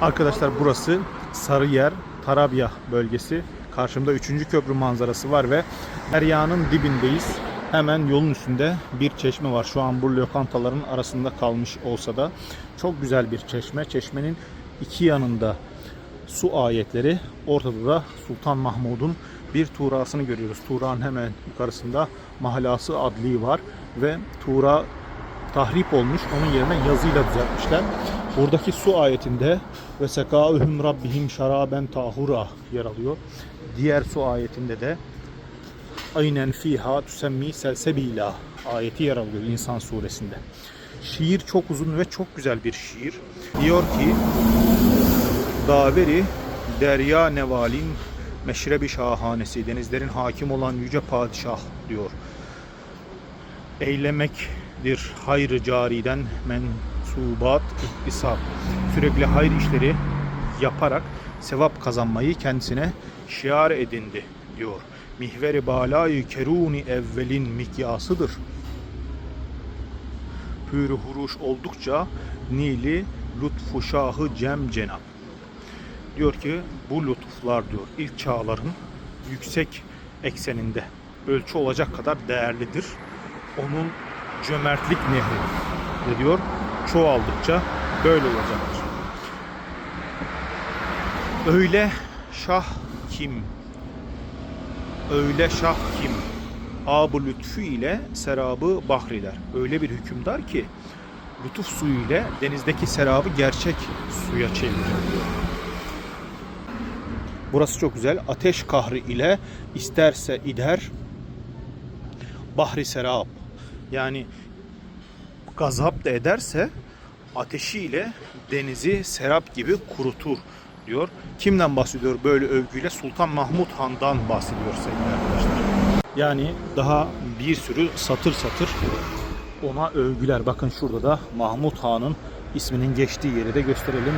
Arkadaşlar burası Sarıyer, Tarabya bölgesi. Karşımda 3. köprü manzarası var ve Derya'nın dibindeyiz. Hemen yolun üstünde bir çeşme var. Şu an bu lokantaların arasında kalmış olsa da çok güzel bir çeşme. Çeşmenin iki yanında su ayetleri. Ortada da Sultan Mahmud'un bir tuğrasını görüyoruz. Tuğra'nın hemen yukarısında Mahlası Adli var ve Tuğra tahrip olmuş. Onun yerine yazıyla düzeltmişler. Buradaki su ayetinde ve sekâühüm rabbihim şaraben tahura yer alıyor. Diğer su ayetinde de aynen fiha tüsemmi selsebila ayeti yer alıyor İnsan suresinde. Şiir çok uzun ve çok güzel bir şiir. Diyor ki Daveri derya nevalin meşrebi şahanesi denizlerin hakim olan yüce padişah diyor. Eylemektir hayrı cariden mensubat iktisap. Sürekli hayır işleri yaparak sevap kazanmayı kendisine şiar edindi diyor. Mihveri balayı keruni evvelin mikyasıdır. Pürü huruş oldukça nili lütfu şahı cem cenab. Diyor ki bu lütuflar diyor ilk çağların yüksek ekseninde ölçü olacak kadar değerlidir. Onun cömertlik nehri ne diyor çoğaldıkça böyle olacaktır. Öyle şah kim? Öyle şah kim? Ab-ı lütfü ile serabı bahriler. Öyle bir hükümdar ki lütuf suyu ile denizdeki serabı gerçek suya çevirir. Burası çok güzel. Ateş kahri ile isterse ider bahri serap. Yani gazap da ederse ateşiyle denizi serap gibi kurutur diyor. Kimden bahsediyor böyle övgüyle? Sultan Mahmud Han'dan bahsediyor sevgili arkadaşlar. Yani daha bir sürü satır satır ona övgüler. Bakın şurada da Mahmud Han'ın isminin geçtiği yeri de gösterelim.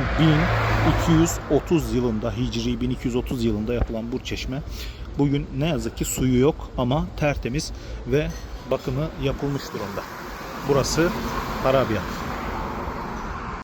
1230 yılında Hicri 1230 yılında yapılan bu çeşme bugün ne yazık ki suyu yok ama tertemiz ve bakımı yapılmış durumda. Burası Tarabya.